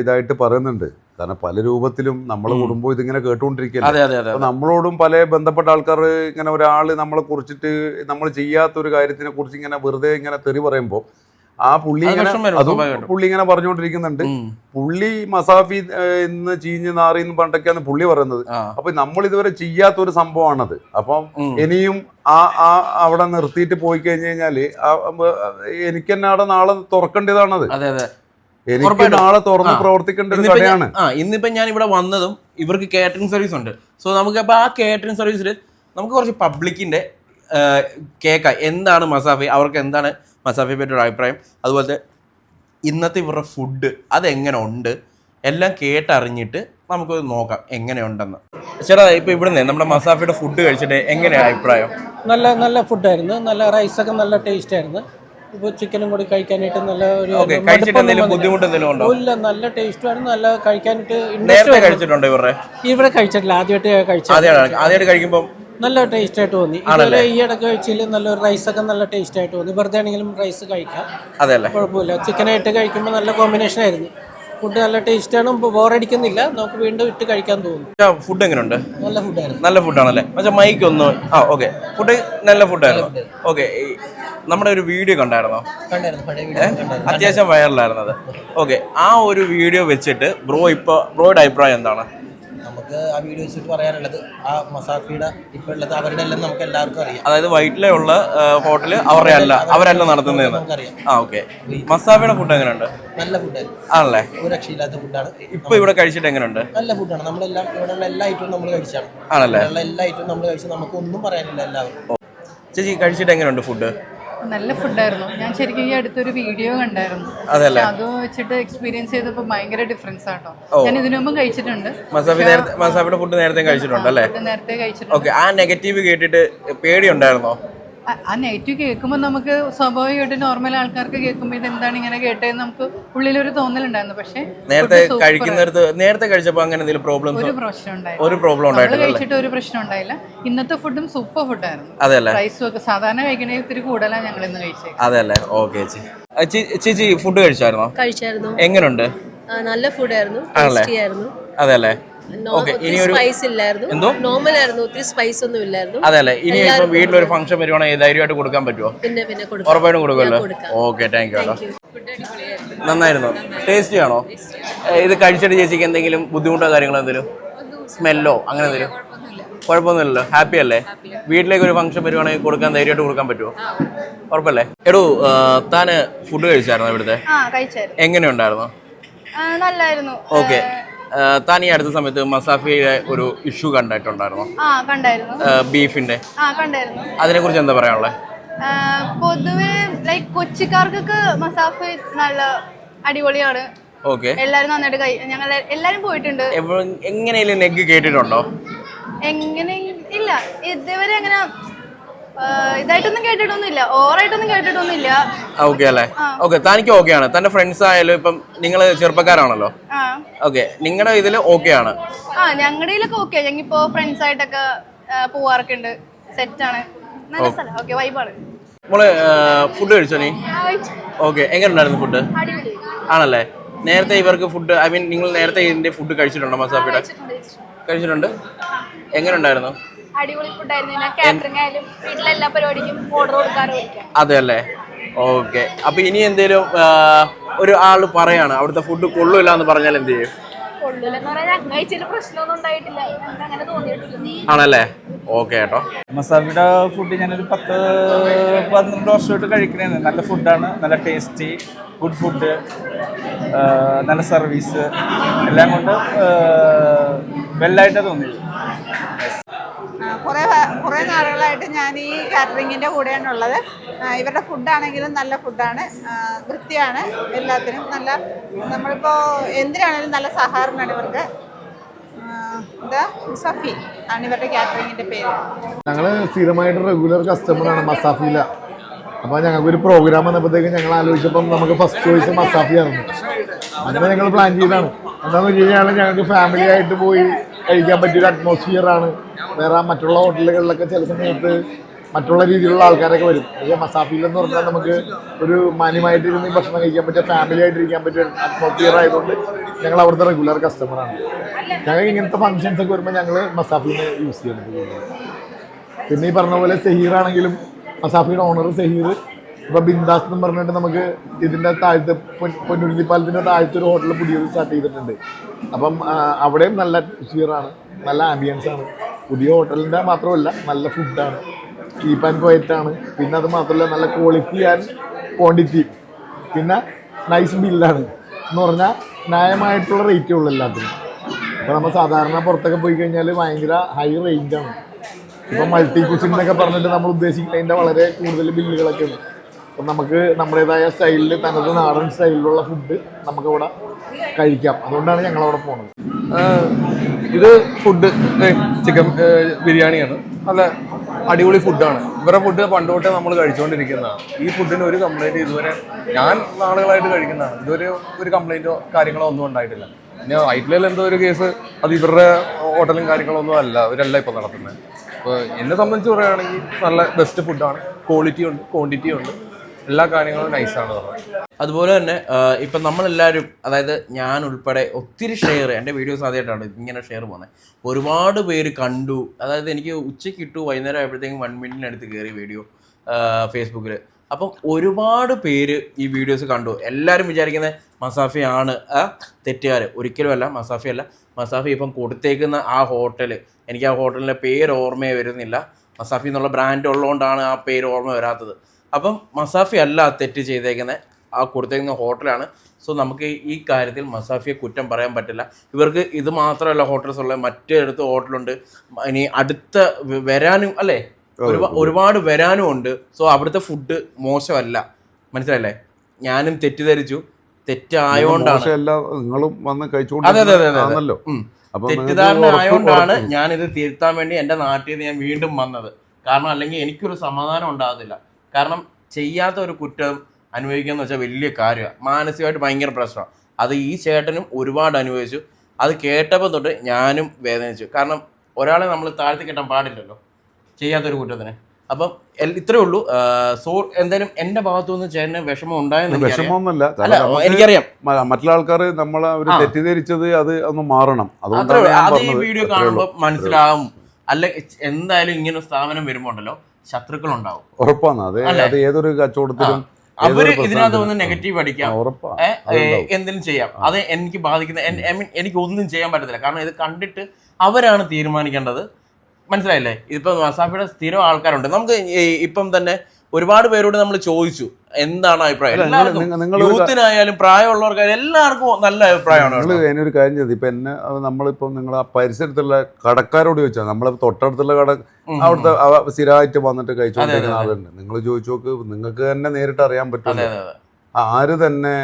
ഇതായിട്ട് പറയുന്നുണ്ട്. കാരണം പല രൂപത്തിലും നമ്മളെ. കുടുംബം ഇതിങ്ങനെ കേട്ടുകൊണ്ടിരിക്കുകയല്ലേ നമ്മളോടും പല ബന്ധപ്പെട്ട ആൾക്കാർ ഇങ്ങനെ ഒരാൾ നമ്മളെ കുറിച്ചിട്ട് നമ്മൾ ചെയ്യാത്ത ഒരു കാര്യത്തിനെ കുറിച്ച് ഇങ്ങനെ വെറുതെ ഇങ്ങനെ തെറി പറയുമ്പോൾ ആ പുള്ളി ഇങ്ങനെ. പുള്ളി ഇങ്ങനെ പറഞ്ഞുകൊണ്ടിരിക്കുന്നുണ്ട്. പുള്ളി മസാഫി എന്ന് ചീഞ്ഞ് നാറി എന്ന് പണ്ടൊക്കെയാണ് പുള്ളി പറയുന്നത്. അപ്പൊ നമ്മൾ ഇതുവരെ ചെയ്യാത്ത ഒരു സംഭവമാണത്. അപ്പം ഇനിയും ആ ആ അവിടെ നിർത്തിയിട്ട് പോയി കഴിഞ്ഞു കഴിഞ്ഞാൽ എനിക്ക് തന്നെ അവിടെ നാളെ തുറക്കേണ്ടതാണത്. എനിക്ക് നാളെ തുറന്ന് പ്രവർത്തിക്കേണ്ട ഒരു കടയാണ്. ഇന്നിപ്പോ ഞാൻ ഇവിടെ വന്നതും ഇവർക്ക് കാറ്ററിംഗ് സർവീസ് ഉണ്ട്. സോ നമുക്ക് അപ്പൊ ആ കാറ്ററിംഗ് സർവീസിൽ നമുക്ക് കുറച്ച് പബ്ലിക്കിന്റെ കേക്ക എന്താണ് മസാഫി? അവർക്ക് എന്താണ് പറ്റി ഒരു അഭിപ്രായം. അതുപോലത്തെ ഇന്നത്തെ ഇവരുടെ ഫുഡ് അതെങ്ങനെ ഉണ്ട്? എല്ലാം കേട്ടറിഞ്ഞിട്ട് നമുക്ക് നോക്കാം എങ്ങനെയുണ്ടെന്ന് ചേട്ടാ ഇപ്പൊ ഇവിടുന്ന് നമ്മുടെ മസാഫിയുടെ ഫുഡ് കഴിച്ചിട്ട് എങ്ങനെയാണ് അഭിപ്രായം? നല്ല നല്ല ഫുഡായിരുന്നു നല്ല റൈസൊക്കെ നല്ല ടേസ്റ്റ് ആയിരുന്നു. ഇപ്പോൾ ചിക്കനും കൂടി കഴിക്കാനായിട്ട് നല്ല ഒരു ഇല്ല നല്ല ടേസ്റ്റുമാണ് നല്ല കഴിക്കാനായിട്ട് കഴിച്ചിട്ടുണ്ടോ ഇവരുടെ? ഇവിടെ കഴിച്ചിട്ടില്ല. ആദ്യമായിട്ട് കഴിച്ചു ആദ്യമായിട്ട് കഴിക്കുമ്പോൾ നല്ല ടേസ്റ്റ് ആയിട്ട് തോന്നി. അതുപോലെ ഈ ഇടയ്ക്ക് കഴിച്ചില്ല നല്ല ഒക്കെ നല്ല ടേസ്റ്റ് ആയിട്ട് തോന്നി. വെറുതെ ആണെങ്കിലും റൈസ് കഴിക്കാം. അതെ അല്ലേ? ചിക്കൻ ചിക്കനായിട്ട് കഴിക്കുമ്പോൾ നല്ല കോമ്പിനേഷൻ ആയിരുന്നു. ഫുഡ് നല്ല ടേസ്റ്റ് ടേസ്റ്റാണ് ബോറടിക്കുന്നില്ല നമുക്ക് വീണ്ടും ഇട്ട് കഴിക്കാൻ തോന്നും. ഫുഡ് എങ്ങനെയുണ്ട് നല്ല ഫുഡായിരുന്നു നല്ല ഫുഡാണല്ലേ പക്ഷെ മൈക്ക് ഒന്ന് ആ ഓക്കെ ഫുഡ് നല്ല ഫുഡായിരുന്നു ഓക്കെ നമ്മുടെ ഒരു വീഡിയോ കണ്ടായിരുന്നോ? അത്യാവശ്യം വൈറലായിരുന്നത് ഓക്കെ ആ ഒരു വീഡിയോ വെച്ചിട്ട് ബ്രോ ഇപ്പൊ ബ്രോയുടെ അഭിപ്രായം എന്താണ്? നമുക്ക് ആ വീഡിയോ വെച്ചിട്ട് പറയാനുള്ളത് ആ മസാഫിയുടെ ഇപ്പോൾ ഉള്ളത് അവരുടെ എല്ലാം നമുക്ക് എല്ലാവർക്കും അറിയാം. അതായത് വൈറ്റിലുള്ള ഹോട്ടൽ അവരുടെ അല്ല അവരല്ല നടത്തുന്നത് നമുക്കറിയാം ആ ഓക്കെ മസാഫിയുടെ ഫുഡ് എങ്ങനെയുണ്ട്? നല്ല ഫുഡായിരുന്നു ആണല്ലേ? ഒരു രക്ഷയില്ലാത്ത ഫുഡാണ് ഇപ്പൊ ഇവിടെ കഴിച്ചിട്ട് എങ്ങനെയുണ്ട്? നല്ല ഫുഡാണ് നമ്മളെല്ലാം ഇവിടെയുള്ള എല്ലാ ഐറ്റവും നമ്മൾ കഴിച്ചാണ്. ആണല്ലേ? എല്ലാ ഐറ്റവും നമ്മൾ കഴിച്ച് നമുക്ക് ഒന്നും പറയാനില്ല എല്ലാവർക്കും. ചേച്ചി കഴിച്ചിട്ട് എങ്ങനെയുണ്ട് ഫുഡ് നല്ല ഫുഡായിരുന്നു ഞാൻ ശരിക്കും ഈ അടുത്തൊരു വീഡിയോ കണ്ടായിരുന്നു. അത് വെച്ചിട്ട് എക്സ്പീരിയൻസ് ചെയ്തപ്പോൾ ഭയങ്കര ഡിഫറൻസ് ആട്ടോ. ഞാൻ ഇതിനു മുമ്പ് കഴിച്ചിട്ടുണ്ട്. മസാഫിയുടെ ഫുഡ് നേരത്തെ കഴിച്ചിട്ടുണ്ട് അല്ലേ നേരത്തെ കഴിച്ചിട്ടുണ്ട്. ആ നെഗറ്റീവ് കേട്ടിട്ട് പേടിയുണ്ടായിരുന്നോ? ആ- നെഗറ്റീവ് കേൾക്കുമ്പോൾ നമുക്ക് സ്വാഭാവികമായിട്ട് നോർമൽ ആൾക്കാർക്ക് കേൾക്കുമ്പോൾ ഇത് എന്താണ് ഇങ്ങനെ കേട്ടതെന്ന് നമുക്ക് ഉള്ളിലൊരു തോന്നലുണ്ടായിരുന്നു. പക്ഷേ നേരത്തെ കഴിക്കുന്നിടത്ത് നേരത്തെ കഴിച്ചപ്പോൾ അങ്ങനെ എന്തെങ്കിലും പ്രോബ്ലം ഒരു പ്രശ്നം ഉണ്ടായില്ല. ഒരു പ്രോബ്ലം ഉണ്ടായിട്ടില്ല കഴിച്ചിട്ട് ഒരു പ്രശ്നം ഉണ്ടായില്ല. ഇന്നത്തെ ഫുഡും സൂപ്പർ ഫുഡായിരുന്നു ആയിരുന്നു. അല്ലേ റൈസും ഒക്കെ സാധാരണ കഴിക്കണേ ഇത്തിരി കൂടുതലാണ് ഞങ്ങൾ ഇന്ന് കഴിച്ചത് അതെ അല്ലേ ഓക്കെ ചേച്ചി ഫുഡ് കഴിച്ചായിരുന്നോ? കഴിച്ചായിരുന്നു. എങ്ങനെയുണ്ട് നല്ല ഫുഡായിരുന്നു ആണല്ലേ? ടേസ്റ്റി നോർമൽ ആയിരുന്നു ഒത്തിരി സ്പൈസ് ഒന്നും ഇല്ലായിരുന്നു. അതെ അല്ലേ? ഇനി ഇപ്പൊ വീട്ടിലൊരു ഫംഗ്ഷൻ വരുവാണെങ്കിൽ ധൈര്യമായിട്ട് കൊടുക്കാൻ പറ്റുമോ പിന്നെ പിന്നെ ഉറപ്പായിട്ടും കൊടുക്കുമല്ലോ. ഓക്കെ താങ്ക് യു നന്നായിരുന്നു. ടേസ്റ്റി ആണോ? ഇത് കഴിച്ചിട്ട് ചേച്ചിക്ക് എന്തെങ്കിലും ബുദ്ധിമുട്ടോ കാര്യങ്ങളോ എന്തെങ്കിലും സ്മെല്ലോ അങ്ങനെ എന്തെങ്കിലും കുഴപ്പമൊന്നുമില്ലല്ലോ. ഹാപ്പി അല്ലേ? വീട്ടിലേക്ക് ഒരു ഫംഗ്ഷൻ വരുവാണെങ്കിൽ കൊടുക്കാൻ ധൈര്യമായിട്ട് കൊടുക്കാൻ പറ്റുമോ ഉറപ്പല്ലേ? എടോ താന് ഫുഡ് കഴിച്ചായിരുന്നു ഇവിടുത്തെ? എങ്ങനെയുണ്ടായിരുന്നു? നല്ലായിരുന്നു. ഓക്കെ താൻ ഈ അടുത്ത സമയത്ത് മസാഫിയുടെ ഒരു ഇഷ്യൂ കണ്ടായിട്ടുണ്ടായിരുന്നു? ബീഫിന്റെ. അതിനെ കുറിച്ച് എന്താ പറയാനുള്ളത് പൊതുവെ ലൈക്ക് കൊച്ചിക്കാർക്കൊക്കെ മസാഫ് നല്ല അടിപൊളിയാണ്. ഓക്കെ. എല്ലാരും നന്നായിട്ട് കൈ ഞങ്ങൾ എല്ലാരും പോയിട്ടുണ്ട്. എങ്ങനെയെങ്കിലും നെഗ് കേട്ടിട്ടുണ്ടോ? എങ്ങനെ ഇല്ല. ഇതുവരെ അങ്ങനെ ഇതായിട്ടൊന്നും കേട്ടിട്ടൊന്നുമില്ല. ഓവറായിട്ടൊന്നും കേട്ടിട്ടൊന്നുമില്ല. ഓക്കെ അല്ലേ? ഓക്കെ തനിക്ക് ഓക്കെ ആണ്. തന്റെ ഫ്രണ്ട്സ് ആയാലും ഇപ്പം നിങ്ങൾ ചെറുപ്പക്കാരാണല്ലോ? ഓക്കെ നിങ്ങളുടെ ഇതിൽ ഓക്കെ ആണ്. ആ ഞങ്ങളുടെ ഇതിലൊക്കെ ഓക്കെ ഫ്രണ്ട്സ് ആയിട്ടൊക്കെ ആ, പോവാറൊക്കെ ഉണ്ട് സെറ്റാണ് നല്ല സ്ഥലം. ഓക്കെ വൈബാണ് നമ്മൾ ഫുഡ് കഴിച്ചോ നീ? ഓക്കെ എങ്ങനെ ഉണ്ടായിരുന്നു ഫുഡ് ആണല്ലേ? നേരത്തെ ഇവർക്ക് ഫുഡ് ഐ മീൻ നിങ്ങൾ നേരത്തെ ഇതിന്റെ ഫുഡ് കഴിച്ചിട്ടുണ്ടോ മസാഫിയുടെ കഴിച്ചിട്ടുണ്ട് എങ്ങനെ ഉണ്ടായിരുന്നു അടിപൊളി ഫുഡായിരുന്നു ഞാൻ കാറ്ററിംഗ് ആയാലും വീട്ടിലെല്ലാ പരിപാടിക്കും ഓർഡർ കൊടുക്കാറുണ്ട് അതെ അല്ലേ ഓക്കെ അപ്പൊ ഇനി എന്തേലും ഒരു ആൾ പറയാണ് അവിടുത്തെ ഫുഡ് കൊള്ളൂല എന്ന് പറഞ്ഞാൽ എന്ത് ചെയ്യും? ആണല്ലേ? ഓക്കെ കേട്ടോ. മസാബിയുടെ ഫുഡ് ഞാനൊരു പത്ത് പന്ത്രണ്ട് വർഷമായിട്ട് കഴിക്കണേ നല്ല ഫുഡാണ് നല്ല ടേസ്റ്റി ഗുഡ് ഫുഡ് നല്ല സർവീസ് എല്ലാം കൊണ്ട് വെല്ലായിട്ടാണ് തോന്നിയത്. കുറേ കുറേ നാളുകളായിട്ട് ഞാൻ ഈ കാറ്ററിങ്ങിന്റെ കൂടെയാണ് ഉള്ളത്. ഇവരുടെ ഫുഡാണെങ്കിലും നല്ല ഫുഡാണ്. വൃത്തിയാണ്. എല്ലാത്തിനും നല്ല നമ്മളിപ്പോൾ എന്തിനാണെങ്കിലും നല്ല സഹകരണമാണ് ഇവർക്ക്. ആ, എന്താ? സഫി ആണ് ഇവരുടെ കാറ്ററിങ്ങിന്റെ പേര്. ഞങ്ങൾ സ്ഥിരമായിട്ട് റെഗുലർ കസ്റ്റമറാണ് മസാഫിയില അപ്പോൾ ഞങ്ങൾക്കൊരു പ്രോഗ്രാം വന്നപ്പോഴത്തേക്ക് ഞങ്ങൾ ആലോചിച്ചപ്പോൾ നമുക്ക് ഫസ്റ്റ് ചോയ്സ് മസാഫിയായിരുന്നു. അങ്ങനെ ഞങ്ങൾ പ്ലാൻ ചെയ്താണ്. എന്താണെന്ന് വെച്ച് കഴിഞ്ഞാൽ ഞങ്ങൾക്ക് ഫാമിലി ആയിട്ട് പോയി കഴിക്കാൻ പറ്റിയൊരു അറ്റ്മോസ്ഫിയറാണ് വേറെ മറ്റുള്ള ഹോട്ടലുകളിലൊക്കെ ചില സമയത്ത് മറ്റുള്ള രീതിയിലുള്ള ആൾക്കാരൊക്കെ വരും. പക്ഷേ മസാഫിയിൽ എന്ന് പറഞ്ഞാൽ നമുക്ക് ഒരു മാന്യമായിട്ടിരുന്ന് ഭക്ഷണം കഴിക്കാൻ പറ്റിയ ഫാമിലി ആയിട്ടിരിക്കാൻ പറ്റിയ അറ്റ്മോസ്ഫിയർ ആയതുകൊണ്ട് ഞങ്ങൾ അവിടുത്തെ റെഗുലർ കസ്റ്റമറാണ് ഞങ്ങൾ ഇങ്ങനത്തെ ഫങ്ഷൻസ് ഒക്കെ വരുമ്പോൾ ഞങ്ങൾ മസാഫിനെ യൂസ് ചെയ്യുന്നത് പിന്നെ ഈ പറഞ്ഞ പോലെ സഹീർ ആണെങ്കിലും മസാഫിയുടെ ഓണർ സഹീർ ഇപ്പൊ ബിന്ദാസ് എന്ന് പറഞ്ഞിട്ട് നമുക്ക് ഇതിന്റെ താഴത്ത് പൊന്നുരുത്തി പാലത്തിന്റെ താഴത്തെ ഒരു ഹോട്ടൽ പുതിയത് സ്റ്റാർട്ട് ചെയ്തിട്ടുണ്ട്. അപ്പം അവിടെയും നല്ല അറ്റ്മോസ്ഫിയറാണ് നല്ല ആംബിയൻസ് ആണ്. പുതിയ ഹോട്ടലിന്റെ മാത്രമല്ല നല്ല ഫുഡാണ് ചീപ്പ് ആൻഡ് ക്വയറ്റ് ആണ്. പിന്നെ അത് മാത്രമല്ല നല്ല ക്വാളിറ്റി ആൻഡ് ക്വാണ്ടിറ്റി പിന്നെ നൈസ് ബില്ലാണ് എന്ന് പറഞ്ഞാൽ ന്യായമായിട്ടുള്ള റേറ്റേ ഉള്ളൂ എല്ലാത്തിനും. അപ്പോൾ നമ്മൾ സാധാരണ പുറത്തൊക്കെ പോയി കഴിഞ്ഞാൽ ഭയങ്കര ഹൈ റേഞ്ചാണ് ഇപ്പം മൾട്ടി കുസിൻ എന്നൊക്കെ പറഞ്ഞിട്ട് നമ്മൾ ഉദ്ദേശിക്കുന്നതിന്റെ വളരെ കൂടുതൽ ബില്ലുകളൊക്കെ ഉണ്ട് അപ്പം നമുക്ക് നമ്മുടേതായ സ്റ്റൈലിൽ തനത് നാടൻ സ്റ്റൈലിലുള്ള ഫുഡ് നമുക്കവിടെ കഴിക്കാം. അതുകൊണ്ടാണ് ഞങ്ങൾ അവിടെ പോകുന്നത് ഇത് ഫുഡ് ചിക്കൻ ബിരിയാണിയാണ്. നല്ല അടിപൊളി ഫുഡാണ് ഇവരുടെ ഫുഡ് പണ്ട് തൊട്ടേ നമ്മൾ കഴിച്ചുകൊണ്ടിരിക്കുന്നതാണ് ഈ ഫുഡിന് ഒരു കംപ്ലൈന്റ് ഇതുവരെ ഞാൻ നാളുകളായിട്ട് കഴിക്കുന്നതാണ്. ഇതുവരെ ഒരു കംപ്ലൈന്റോ കാര്യങ്ങളോ ഒന്നും ഉണ്ടായിട്ടില്ല. പിന്നെ വൈറ്റിലെ എന്തോ ഒരു കേസ് അത് ഇവരുടെ ഹോട്ടലും കാര്യങ്ങളോ ഒന്നും അല്ല. ഇവരല്ല ഇപ്പോൾ നടത്തുന്നത്. അപ്പോൾ എന്നെ സംബന്ധിച്ച് പറയുകയാണെങ്കിൽ നല്ല ബെസ്റ്റ് ഫുഡാണ് ക്വാളിറ്റി ഉണ്ട് ക്വാണ്ടിറ്റി ഉണ്ട്. എല്ലാ കാര്യങ്ങളും നൈസാണ് അതുപോലെ തന്നെ ഇപ്പൊ നമ്മളെല്ലാവരും അതായത് ഞാൻ ഉൾപ്പെടെ ഒത്തിരി ഷെയർ എന്റെ വീഡിയോസ് ആദ്യമായിട്ടാണ് ഇങ്ങനെ ഷെയർ പോകുന്നത് ഒരുപാട് പേര് കണ്ടു. അതായത് എനിക്ക് ഉച്ചയ്ക്ക് ഇട്ടു വൈകുന്നേരം ആയപ്പോഴത്തേക്കും വൺ മിനിറ്റിനടുത്ത് കയറി വീഡിയോ ഫേസ്ബുക്കിൽ അപ്പം ഒരുപാട് പേര് ഈ വീഡിയോസ് കണ്ടു. എല്ലാവരും വിചാരിക്കുന്നത് മസാഫി ആണ് തെറ്റുകാർ ഒരിക്കലുമല്ല മസാഫി അല്ല. മസാഫി ഇപ്പം കൊടുത്തേക്കുന്ന ആ ഹോട്ടൽ എനിക്ക് ആ ഹോട്ടലിന്റെ പേര് ഓർമ്മയെ വരുന്നില്ല. മസാഫി എന്നുള്ള ബ്രാൻഡ് ഉള്ളതുകൊണ്ടാണ് ആ പേര് ഓർമ്മ വരാത്തത്. അപ്പം മസാഫി അല്ല തെറ്റ് ചെയ്തേക്കുന്നത് ആ കൊടുത്തേക്കുന്ന ഹോട്ടലാണ്. സോ നമുക്ക് ഈ കാര്യത്തിൽ മസാഫിയെ കുറ്റം പറയാൻ പറ്റില്ല. ഇവർക്ക് ഇത് മാത്രമല്ല ഹോട്ടൽസ് ഉള്ളത്. മറ്റേടുത്ത് ഹോട്ടലുണ്ട്. ഇനി അടുത്ത വരാനും അല്ലേ? ഒരുപാ- ഒരുപാട് വരാനും ഉണ്ട്. സോ അവിടുത്തെ ഫുഡ് മോശമല്ല. മനസ്സിലല്ലേ ഞാനും തെറ്റിദ്ധരിച്ചു. തെറ്റായോണ്ടാണ്. നിങ്ങളും വന്ന് നിങ്ങൾക്ക് തെറ്റിദ്ധാരണ ആയോണ്ടാണ് ആയതുകൊണ്ടാണ് ഇത് തിരുത്താൻ വേണ്ടി എന്റെ നാട്ടിൽ നിന്ന് ഞാൻ വീണ്ടും വന്നത്. കാരണം അല്ലെങ്കിൽ എനിക്കൊരു സമാധാനം ഉണ്ടാകത്തില്ല. കാരണം ചെയ്യാത്ത ഒരു കുറ്റം അനുഭവിക്കുക എന്ന് വെച്ചാൽ വലിയ കാര്യമാണ് മാനസികമായിട്ട് ഭയങ്കര പ്രശ്നമാണ് അത് ഈ ചേട്ടനും ഒരുപാട് അനുഭവിച്ചു. അത് കേട്ടപ്പോൾ തൊട്ട് ഞാനും വേദനിച്ചു. കാരണം ഒരാളെ നമ്മൾ താഴ്ത്തി കെട്ടാൻ പാടില്ലല്ലോ ചെയ്യാത്തൊരു കുറ്റത്തിന്. അപ്പം ഇത്രയേ ഇത്രേ ഉള്ളൂ. സോ എന്തായാലും എന്റെ ഭാഗത്തു നിന്ന് ചേട്ടന് വിഷമം ഉണ്ടായെന്ന്. വിഷമമൊന്നുമല്ല. എനിക്കറിയാം. മറ്റുള്ള ആൾക്കാർ നമ്മൾ അവർ തെറ്റിദ്ധരിച്ചത് അത് ഒന്ന് മാറണം. അത് ഈ വീഡിയോ കാണുമ്പോൾ മനസ്സിലാവും. അല്ല എന്തായാലും ഇങ്ങനെ സ്ഥാപനം വരുമ്പോൾ ഉണ്ടല്ലോ ശത്രുക്കൾ ഉണ്ടാവും ഉറപ്പാണ്. അത്? അത് ഏതൊരു കച്ചവടത്തിലും അവർ ഇതിനകത്ത് ഒന്ന് നെഗറ്റീവ് അടിക്കാം. എന്തിനും ചെയ്യാം. അത് എനിക്ക് ബാധിക്കുന്ന എനിക്ക് ഒന്നും ചെയ്യാൻ പറ്റത്തില്ല. കാരണം ഇത് കണ്ടിട്ട് അവരാണ് തീരുമാനിക്കേണ്ടത്. മനസ്സിലായില്ലേ? ഇതിപ്പോ വസാഫിയുടെ സ്ഥിരം ആൾക്കാരുണ്ട്. നമുക്ക് ഇപ്പം തന്നെ ഒരുപാട് പേരോട് നമ്മൾ ചോദിച്ചു എന്താണ് അഭിപ്രായം? യൂത്തിനായാലും പ്രായമുള്ളവർക്കായാലും എല്ലാവർക്കും നല്ല അഭിപ്രായമാണ്. അതിനൊരു കാര്യം ചെയ്തു. ഇപ്പൊ എന്നെ നമ്മളിപ്പോ നിങ്ങൾ ആ പരിസരത്തുള്ള കടക്കാരോട് ചോദിച്ചാൽ നമ്മളെ തൊട്ടടുത്തുള്ള കട അവിടുത്തെ സ്ഥിരമായിട്ട് വന്നിട്ട് കഴിച്ചുകൊണ്ടിരിക്കുന്ന. ആളുണ്ട് നിങ്ങൾ ചോദിച്ചു നോക്ക് നിങ്ങൾക്ക് തന്നെ നേരിട്ട് അറിയാൻ പറ്റും ആര് തന്നെ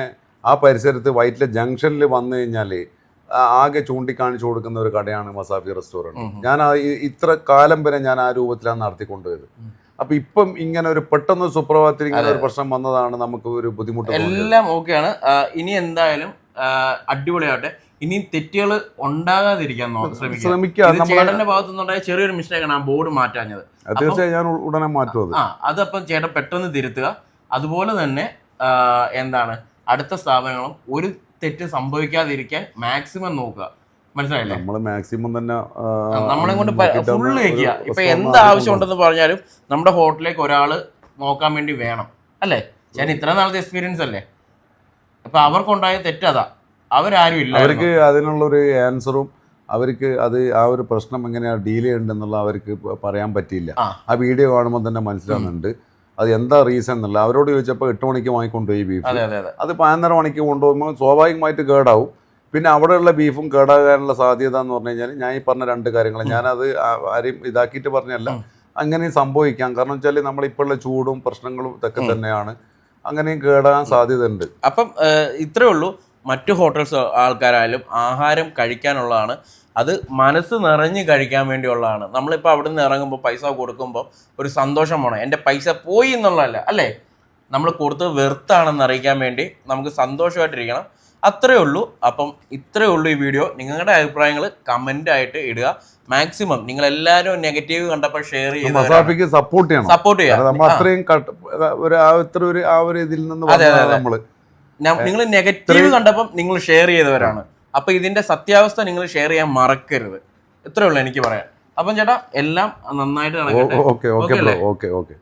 ആ പരിസരത്ത് വൈറ്റിലെ ജംഗ്ഷനിൽ വന്നു കഴിഞ്ഞാൽ ആകെ ചൂണ്ടിക്കാണിച്ചു കൊടുക്കുന്ന ഒരു കടയാണ് മസാഫി റെസ്റ്റോറന്റ്. ഞാൻ ഇത്ര കാലം വരെ ഞാൻ ആ രൂപത്തിലാണ് നടത്തിക്കൊണ്ടുപോയത്. അപ്പൊ ഇപ്പം ഇങ്ങനെ ഒരു പെട്ടെന്ന് സുപ്രഭാതത്തിൽ ഇങ്ങനെ ഒരു പ്രശ്നം വന്നതാണ് നമുക്ക് ഒരു ബുദ്ധിമുട്ട് എല്ലാം ഓക്കെയാണ്. ഇനി എന്തായാലും അടിപൊളിയാട്ടെ അടിപൊളിയാവട്ടെ. ഇനി തെറ്റുകൾ ഉണ്ടാകാതിരിക്കാൻ ശ്രമിക്കുക. ചേട്ടന്റെ ഭാഗത്തു നിന്നുണ്ടായ ചെറിയൊരു മിസ്റ്റേക്കാണ് ആ ബോർഡ് മാറ്റാഞ്ഞത്. തീർച്ചയായും ഞാൻ ഉടനെ മാറ്റും അത്. ആ അതപ്പം ചേട്ടൻ പെട്ടെന്ന് തിരുത്തുക. അതുപോലെ തന്നെ എന്താണ് അടുത്ത സ്ഥാപനങ്ങളും ഒരു തെറ്റ് സംഭവിക്കാതിരിക്കാൻ മാക്സിമം നോക്കുക. മനസ്സിലായില്ലേ? നമ്മൾ മാക്സിമം തന്നെ നമ്മളെ കൊണ്ട് ഫുള്ള് കഴിക്കുക ഇപ്പൊ എന്ത് ആവശ്യം ഉണ്ടെന്ന് പറഞ്ഞാലും നമ്മുടെ ഹോട്ടലിലേക്ക് ഒരാൾ നോക്കാൻ വേണ്ടി വേണം അല്ലേ? ഞാൻ ഇത്ര നാളത്തെ എക്സ്പീരിയൻസ് അല്ലേ? അപ്പൊ അവർക്കുണ്ടായ തെറ്റതാ അവരാരും ഇല്ല അവർക്ക് അതിനുള്ള ഒരു ആൻസറും അവർക്ക് അത് ആ ഒരു പ്രശ്നം എങ്ങനെയാണ് ഡീൽ ചെയ്യേണ്ടതെന്നുള്ള അവർക്ക് പറയാൻ പറ്റിയില്ല. ആ. വീഡിയോ കാണുമ്പോൾ തന്നെ മനസ്സിലാവുന്നുണ്ട്. അത് എന്താ റീസൺ എന്നുള്ള അവരോട് ചോദിച്ചപ്പോൾ എട്ട് മണിക്ക് വാങ്ങിക്കൊണ്ടുപോയി ബീഫ് അത് പതിനൊന്നര മണിക്ക് കൊണ്ടുപോകുമ്പോൾ സ്വാഭാവികമായിട്ട് കേടാവും. പിന്നെ അവിടെയുള്ള ബീഫും കേടാകാനുള്ള സാധ്യത എന്ന് പറഞ്ഞു കഴിഞ്ഞാൽ ഞാൻ ഈ പറഞ്ഞ രണ്ട് കാര്യങ്ങൾ ഞാനത് ആരെയും ഇതാക്കിയിട്ട് പറഞ്ഞല്ല അങ്ങനെ സംഭവിക്കാം. കാരണം വെച്ചാൽ നമ്മളിപ്പോഴുള്ള ചൂടും പ്രശ്നങ്ങളും ഇതൊക്കെ തന്നെയാണ്. അങ്ങനെയും കേടാൻ സാധ്യതയുണ്ട്. അപ്പം ഇത്രയേ ഇത്രേ ഉള്ളൂ. മറ്റു ഹോട്ടൽസ് ആൾക്കാരായാലും ആഹാരം കഴിക്കാനുള്ളതാണ്. അത് മനസ്സ് നിറഞ്ഞ് കഴിക്കാൻ വേണ്ടിയുള്ളതാണ്. നമ്മളിപ്പോൾ അവിടെ നിന്ന് ഇറങ്ങുമ്പോൾ പൈസ കൊടുക്കുമ്പോൾ ഒരു സന്തോഷം വേണം. എന്റെ പൈസ പോയി എന്നുള്ളതല്ല അല്ലേ? നമ്മൾ കൊടുത്തത് വെറുത്താണെന്ന് അറിയിക്കാൻ വേണ്ടി നമുക്ക് സന്തോഷമായിട്ടിരിക്കണം. അത്രേ ഉള്ളൂ. അപ്പം ഇത്രയേ ഉള്ളൂ ഈ വീഡിയോ. നിങ്ങളുടെ അഭിപ്രായങ്ങൾ കമന്റ് ആയിട്ട് ഇടുക. മാക്സിമം നിങ്ങൾ എല്ലാവരും നെഗറ്റീവ് കണ്ടപ്പോൾ ഷെയർ ചെയ്ത് മസാഫിക്ക് സപ്പോർട്ട് ചെയ്യണം. സപ്പോർട്ട് ചെയ്യാം. അത്രയും ഒരു ആ ഒരു ഇതിൽ നിന്ന് നിങ്ങൾ നെഗറ്റീവ് കണ്ടപ്പം നിങ്ങൾ ഷെയർ ചെയ്തവരാണ്. അപ്പൊ ഇതിന്റെ സത്യാവസ്ഥ നിങ്ങൾ ഷെയർ ചെയ്യാൻ മറക്കരുത്. ഇത്രയേ ഉള്ളൂ എനിക്ക് പറയാൻ. അപ്പം ചേട്ടാ എല്ലാം നന്നായിട്ട് നടക്കട്ടെ. ഓക്കെ? Okay okay.